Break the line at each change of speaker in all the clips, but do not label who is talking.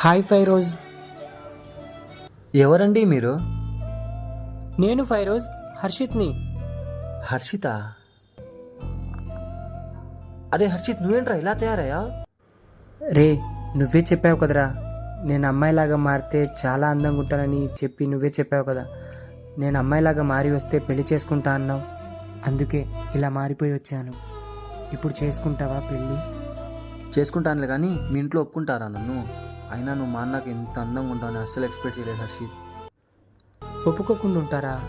Hi Feroz.
ఎవరండి మీరు?
నేను ఫైరోజ్ హర్షిత్ని.
హర్షిత? అరే హర్షిత్ నువ్వేంట్రా ఇలా తయారయ్యా
రే నువ్వే చెప్పావు కదరా. నేను అమ్మాయిలాగా మారితే చాలా అందంగా ఉంటానని చెప్పి నువ్వే చెప్పావు కదా. నేను అమ్మాయిలాగా మారి వస్తే పెళ్ళి చేసుకుంటా అన్నావు. అందుకే ఇలా మారిపోయి వచ్చాను. ఇప్పుడు చేసుకుంటావా పెళ్ళి?
చేసుకుంటానులే కానీ మీ ఇంట్లో ఒప్పుకుంటారా నన్ను? అయినా నువ్వు మా అన్నకు ఎంత అందంగా ఉంటావని అస్సలు ఎక్స్పెక్ట్ చేయలేదు హర్షిత్.
ఒప్పుకోకుండా ఉంటారా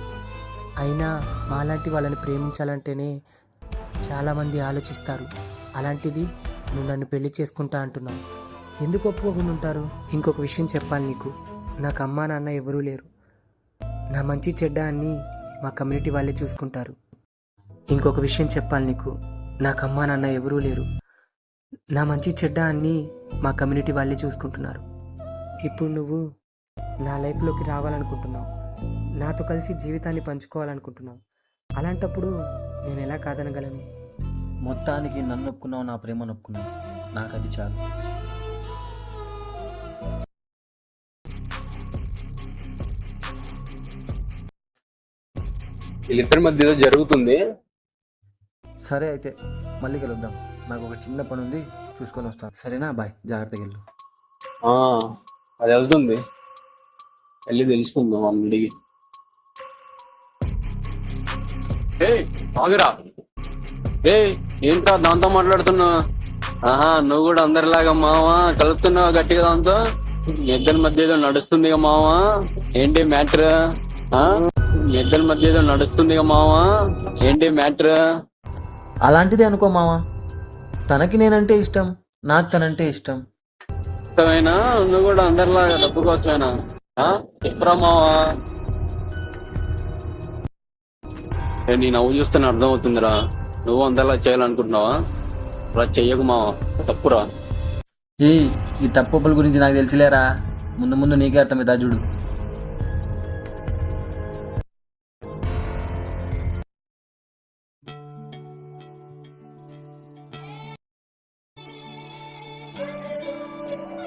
అయినా మాలాంటి వాళ్ళని ప్రేమించాలంటేనే చాలామంది ఆలోచిస్తారు. అలాంటిది నువ్వు నన్ను పెళ్ళి చేసుకుంటా అంటున్నావు. ఎందుకు ఒప్పుకోకుండా ఉంటారు ఇంకొక విషయం చెప్పాలి నీకు. నాకు అమ్మా నాన్న ఎవరూ లేరు. నా మంచి చెడ్డ అన్ని మా కమ్యూనిటీ వాళ్ళే చూసుకుంటారు. ఇంకొక విషయం చెప్పాలి నీకు. నాకు అమ్మా నాన్న ఎవరూ లేరు. నా మంచి చెడ్డ అన్ని మా కమ్యూనిటీ వాళ్ళే చూసుకుంటున్నారు. ఇప్పుడు నువ్వు నా లైఫ్లోకి రావాలనుకుంటున్నావు. నాతో కలిసి జీవితాన్ని పంచుకోవాలనుకుంటున్నావు. అలాంటప్పుడు నేను ఎలా కాదనగలను?
మొత్తానికి నన్ను ఒప్పుకున్నావు నా ప్రేమను ఒప్పుకున్నావు నాకు అది చాలు.
వీళ్ళిద్దరి మధ్య ఏదో జరుగుతుంది.
సరే అయితే మళ్ళీ కలుద్దాం. నాకు ఒక చిన్న పని ఉంది చూసుకొని వస్తాను సరేనా? బాయ్. జాగ్రత్తగా వెళ్ళు.
ఆ, అది వెళ్తుంది. వెళ్ళి తెలుసుకుందాం అడిగి ఏయ్, ఆగురా. ఏ ఏంట్రా దాంతో మాట్లాడుతున్నా? ఆహా నువ్వు కూడా అందరిలాగా మావా? కలుపుతున్నావు గట్టిగా దాంతో? ఇద్దరి మధ్య ఏదో నడుస్తుంది మావా? ఏంటి మ్యాటర్? ఇద్దరి మధ్య ఏదో నడుస్తుంది మావా? ఏంటి మ్యాటర్?
అలాంటిదే అనుకో మావా. తనకి నేనంటే ఇష్టం నాకు తనంటే ఇష్టం.
ఇష్టమైనా? నువ్వు కూడా అందరిలాగా డబ్బు కోసమేనా? చెప్పురా మావా నీ నవ్వు చూస్తేనే అర్థమవుతుందిరా. నువ్వు అందరిలా చేయాలనుకుంటున్నావా? అలా చెయ్యకు మావా. తప్పురా.
ఈ ఈ తప్పుల గురించి నాకు తెలిసిలేరా? ముందు ముందు నీకే అర్థమవుతా చూడు.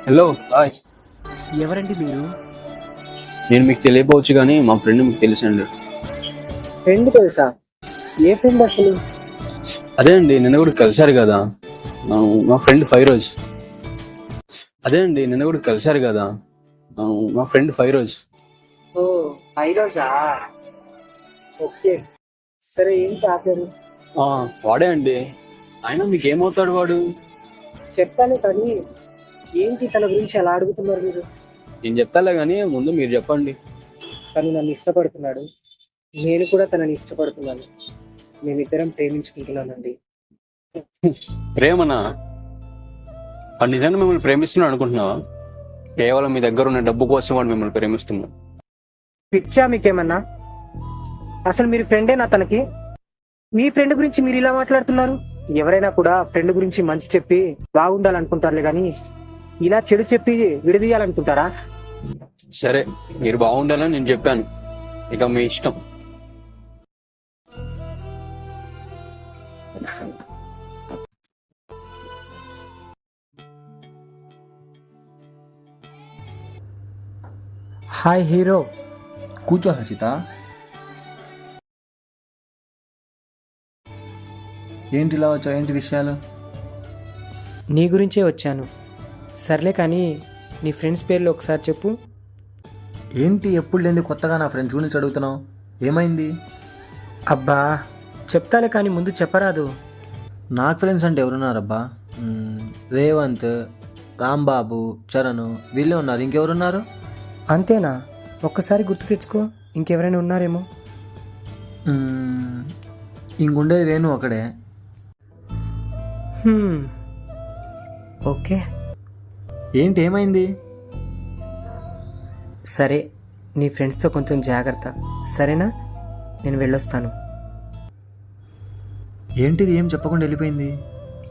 హలో హాయ్
ఎవరండి మీరు?
నేను మీకు తెలియపోవచ్చు కానీ మా ఫ్రెండ్ మీకు తెలిసండి.
ఫ్రెండ్ తెలుసా? ఏ ఫ్రెండ్ అసలు?
అదే అండి నిన్న కూడా కలిశారు కదా. మా ఫ్రెండ్ ఫైరోజ్. అదే అండి నిన్న కూడా కలిశారు కదా. మా ఫ్రెండ్ ఫైరోజ్.
ఓ ఫైరోజా? ఓకే. సరే ఏంటి
ఆ, వాడే అండి. ఆయన మీకు ఏమవుతాడు వాడు?
చెప్పాను కానీ ఏంటి తన గురించి ఎలా అడుగుతున్నారు మీరు?
నేను చెప్తాలే కానీ ముందు మీరు చెప్పండి.
తను నన్ను ఇష్టపడుతున్నాడు. నేను కూడా తనని ఇష్టపడుతున్నాను. మేమిద్దరం ప్రేమించుకుంటున్నానండి
ప్రేమనా? వాడు నిజంగా మిమ్మల్ని ప్రేమిస్తున్నాడు అనుకుంటున్నావా? కేవలం మీ దగ్గర ఉన్న డబ్బు కోసం వాడు మిమ్మల్ని ప్రేమిస్తున్నాడు.
పిచ్చా మీకేమన్నా? అసలు మీరు ఫ్రెండేనా తనకి? మీ ఫ్రెండ్ గురించి మీరు ఇలా మాట్లాడుతున్నారు? ఎవరైనా కూడా ఫ్రెండ్ గురించి మంచి చెప్పి బాగుండాలనుకుంటారులే కానీ ఇలా చెడు చెప్పి విడదీయాలనుకుంటారా?
సరే మీరు బాగుండాలని నేను చెప్పాను. ఇక మీ ఇష్టం.
Hi hero.
కూర్చో హర్షిత. ఏంటి ఇలా వచ్చావు? ఏంటి విషయాలు?
నీ గురించే వచ్చాను. సర్లే కానీ నీ ఫ్రెండ్స్ పేర్లు ఒకసారి చెప్పు.
ఏంటి ఎప్పుడు లేని కొత్తగా నా ఫ్రెండ్స్ గురించి అడుగుతున్నావు? ఏమైంది?
అబ్బా చెప్తాలే కానీ ముందు చెప్పరాదు.
నాకు ఫ్రెండ్స్ అంటే ఎవరున్నారబ్బా? మ్మ్, రేవంత్ రాంబాబు చరణ్ వీళ్ళే ఉన్నారు. ఇంకెవరున్నారు?
అంతేనా? ఒక్కసారి గుర్తు తెచ్చుకో. ఇంకెవరైనా ఉన్నారేమో.
మ్మ్, ఇంకుండేది వేణు ఒకడే.
హ్మ్. ఓకే.
ఏంటి ఏమైంది
సరే నీ ఫ్రెండ్స్తో కొంచెం జాగ్రత్త. సరేనా? నేను వెళ్ళొస్తాను.
ఏంటిది? ఏం చెప్పకుండా వెళ్ళిపోయింది?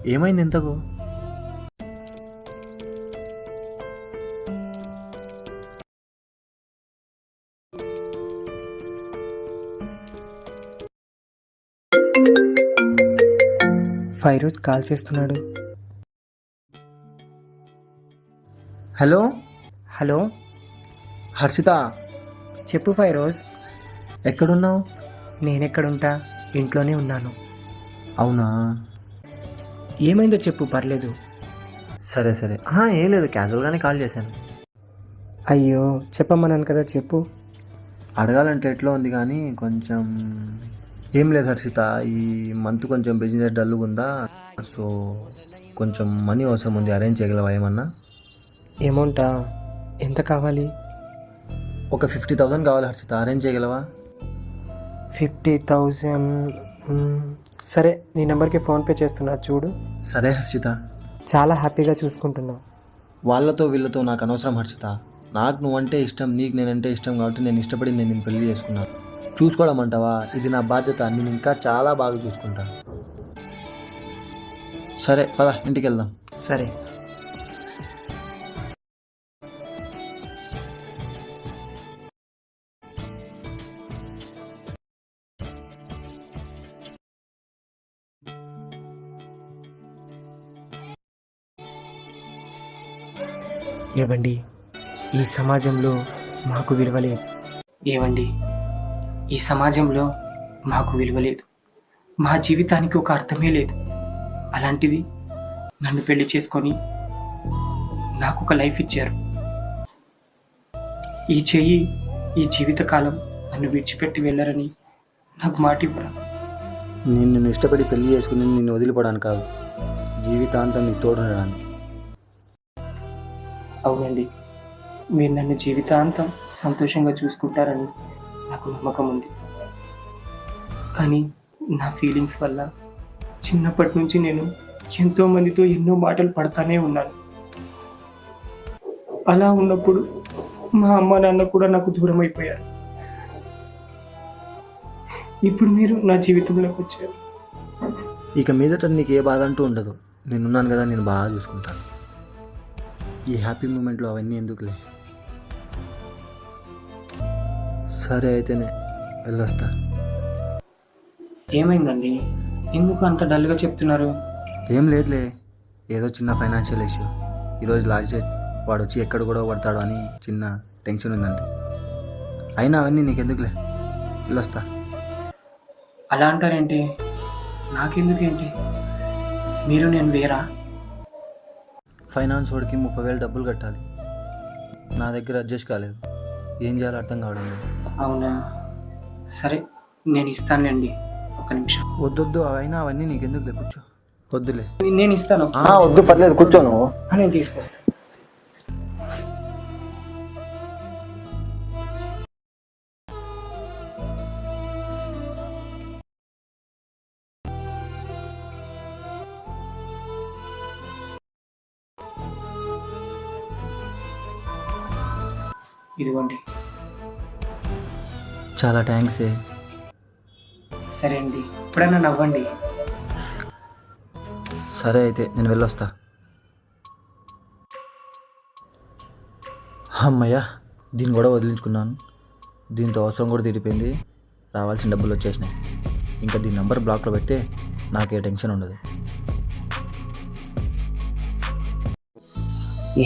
ఏమైంది ఎంతకు
ఫైరోజ్ కాల్ చేస్తున్నాడు.
హలో?
హలో?
హర్షిత
చెప్పు ఫైరోజ్.
ఎక్కడున్నావు?
నేనెక్కడుంటా? ఇంట్లోనే ఉన్నాను.
అవునా?
ఏమైందో చెప్పు పర్లేదు.
సరే సరే. ఏం లేదు క్యాజువల్గానే కాల్ చేశాను.
అయ్యో చెప్పమన్నాను కదా చెప్పు.
అడగాలంటే ఎట్లా ఉంది కానీ కొంచెం ఏం లేదు హర్షిత ఈ మంత్ కొంచెం బిజినెస్ డల్గా ఉందా సో కొంచెం మనీ అవసరం ఉంది అరేంజ్ చేయగలవా ఏమన్నా?
అమౌంటా? ఎంత కావాలి?
ఒక ఫిఫ్టీ థౌసండ్ కావాలి హర్షిత. అరేంజ్ చేయగలవా?
ఫిఫ్టీ థౌజండ్ సరే నీ నెంబర్కి ఫోన్పే చేస్తున్నా చూడు.
సరే హర్షిత.
చాలా హ్యాపీగా చూసుకుంటున్నావు.
వాళ్ళతో వీళ్ళతో నాకు అనవసరం హర్షిత. నాకు నువ్వంటే ఇష్టం నీకు నేనంటే ఇష్టం కాబట్టి నేను ఇష్టపడి నేను నిన్ను పెళ్ళి చేసుకున్నాను చూసుకోవడం అంటావా? ఇది నా బాధ్యత నేను ఇంకా చాలా బాగా చూసుకుంటాను సరే పద ఇంటికి వెళ్దాం.
సరే. ఏవండి? ఈ సమాజంలో మాకు విలువ లేదు ఏవండి? ఈ సమాజంలో మాకు విలువ లేదు మా జీవితానికి ఒక అర్థమే లేదు. అలాంటిది నన్ను పెళ్ళి చేసుకొని నాకు ఒక లైఫ్ ఇచ్చారు. ఈ చెయ్యి ఈ జీవితకాలం నన్ను విడిచిపెట్టి వెళ్ళరని నాకు మాట ఇవ్వరా?
నేను నిన్ను ఇష్టపడి పెళ్ళి చేసుకుని నిన్ను వదిలిపోవడానికి కాదు. జీవితాంతం నీకు తోడుండడానికి.
అవునండి. మీరు నన్ను జీవితాంతం సంతోషంగా చూసుకుంటారని నాకు నమ్మకం ఉంది. కానీ నా ఫీలింగ్స్ వల్ల చిన్నప్పటి నుంచి నేను ఎంతో మందితో ఎన్నో మాటలు పడతానే ఉన్నాను. అలా ఉన్నప్పుడు మా అమ్మ నాన్న కూడా నాకు దూరం అయిపోయారు. ఇప్పుడు మీరు నా జీవితంలోకి వచ్చారు.
ఇక మీదట నీకు ఏ బాధ అంటూ ఉండదు. నేనున్నాను కదా నేను బాగా చూసుకుంటాను. ఈ హ్యాపీ మూమెంట్లో అవన్నీ ఎందుకులే? సరే అయితేనే వెళ్ళొస్తా.
ఏమైందండి? ఎందుకు అంత డల్గా చెప్తున్నారు?
ఏం లేదులే. ఏదో చిన్న ఫైనాన్షియల్ ఇష్యూ ఈరోజు లాస్ట్ డేట్ వాడు వచ్చి ఎక్కడ కూడా పడతాడో అని చిన్న టెన్షన్ ఉందంటే. అయినా అవన్నీ నీకెందుకులే? వెళ్ళొస్తా.
అలా అంటారేంటి? నాకెందుకేంటి? మీరు నేను వేరా?
ఫైనాన్స్ వాడికి ముప్పై వేలు డబ్బులు కట్టాలి. నా దగ్గర అడ్జస్ట్ కాలేదు. ఏం చేయాలో అర్థం కావడం లేదు.
అవునా? సరే నేను ఇస్తానులేండి. ఒక నిమిషం.
వద్దొద్దు అయినా అవన్నీ నీకెందుకులే? కూర్చో. వద్దులే.
నేను ఇస్తాను.
వద్దు పర్లేదు కూర్చో నువ్వు.
ఆ, నేను తీసుకొస్తాను ఇదిగోండి.
చాలా థ్యాంక్స్
సరే అండి. ఎప్పుడైనా నవ్వండి.
సరే అయితే నేను వెళ్ళొస్తా. అమ్మయ్యా దీన్ని కూడా వదిలించుకున్నాను. దీంతో అవసరం కూడా తీరిపోయింది. రావాల్సిన డబ్బులు వచ్చేసినాయి. ఇంకా దీని నంబర్ బ్లాక్లో పెడితే నాకే టెన్షన్ ఉండదు.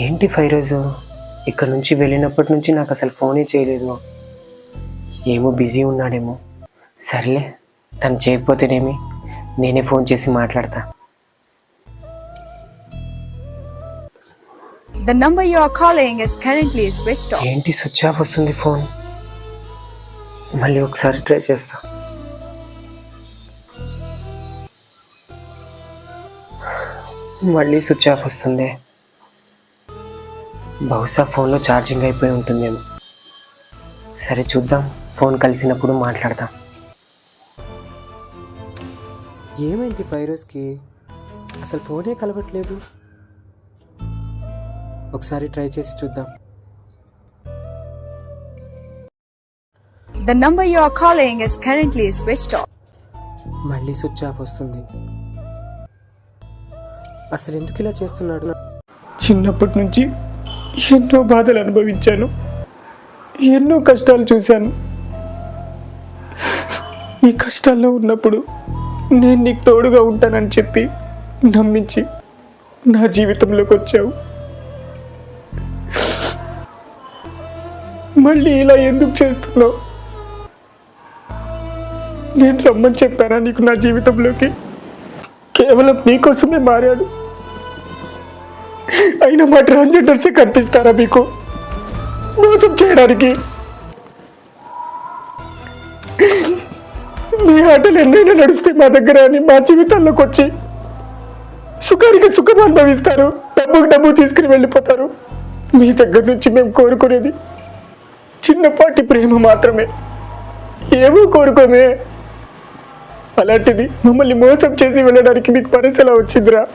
ఏంటి ఫైరోజు? ఇక్కడ నుంచి వెళ్ళినప్పటి నుంచి నాకు అసలు ఫోనే చేయలేదు. ఏమో బిజీ ఉన్నాడేమో. సర్లే తను చేయకపోతేనేమి నేనే ఫోన్ చేసి మాట్లాడతా.
The number you are calling is currently switched off.
ఏంటి స్విచ్ ఆఫ్ వస్తుంది ఫోన్? మళ్ళీ ఒకసారి ట్రై చేస్తా. మళ్ళీ స్విచ్ ఆఫ్ వస్తుంది. బహుశా ఫోన్లో ఛార్జింగ్ అయిపోయి ఉంటుందేమో. సరే చూద్దాం ఫోన్ కలిసినప్పుడు మాట్లాడదాం. ఏమైంది ఫైరోస్కి? అసలు ఫోనే కలవట్లేదు. ఒకసారి ట్రై చేసి చూద్దాం.
The number you are calling is currently switched off.
మళ్ళీ స్విచ్ ఆఫ్ వస్తుంది. అసలు ఎందుకు ఇలా చేస్తున్నాడు? చిన్నప్పటి నుంచి ఎన్నో బాధలు అనుభవించాను. ఎన్నో కష్టాలు చూశాను. ఈ కష్టాల్లో ఉన్నప్పుడు నేను నీకు తోడుగా ఉంటానని చెప్పి నమ్మించి నా జీవితంలోకి వచ్చావు.
మళ్ళీ ఇలా ఎందుకు చేస్తున్నావు? నేను రమ్మని చెప్పానా నీకు నా జీవితంలోకి? కేవలం నీకోసమే మారాడు. అయినా మా ట్రాన్స్జెండర్సే కనిపిస్తారా మీకు? మోసం చేయడానికి. మీ ఆటలు ఎన్నైనా నడుస్తే మా దగ్గర అని మా జీవితాల్లోకి వచ్చి సుఖానికి సుఖం అనుభవిస్తారు. డబ్బుకు డబ్బు తీసుకుని వెళ్ళిపోతారు. మీ దగ్గర నుంచి మేము కోరుకునేది చిన్నపాటి ప్రేమ మాత్రమే. ఏమో కోరుకోమే. అలాంటిది మమ్మల్ని మోసం చేసి వెళ్ళడానికి మీకు మనసు ఎలా వచ్చిందిరా?